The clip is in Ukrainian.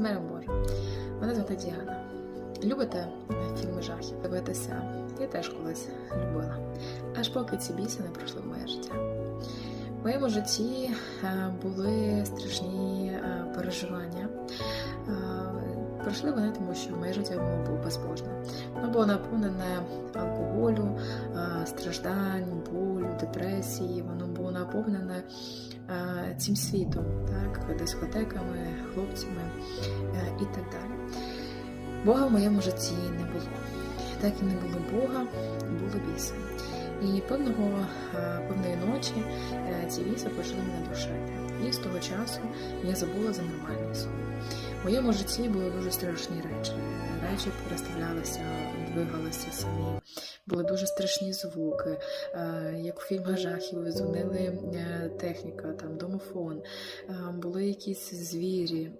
Боже, мене звати Діана. Любите фільми жахів дивитися? Я теж колись любила. Аж поки ці біси не пройшли в моє життя. В моєму житті е, були страшні е, переживання. Е, Пройшли вони, тому що моє життя воно було безбожне. Воно було наповнене алкоголю, е, страждань, болю, депресії. Воно було наповнене е, цим світом, так, дискотеками, хлопцями е, і так далі. Бога в моєму житті не було. Так і не було Бога, були біси. І певного, е, певної ночі е, ці біси почали мене душити. І з того часу я забула за нормальний сон. В моєму житті були дуже страшні речі. Речі переставлялися, двигалися самі. Були дуже страшні звуки, е, як у фільмах жахів дзвонили е, техніка, там домофон, Е, були якісь звірі,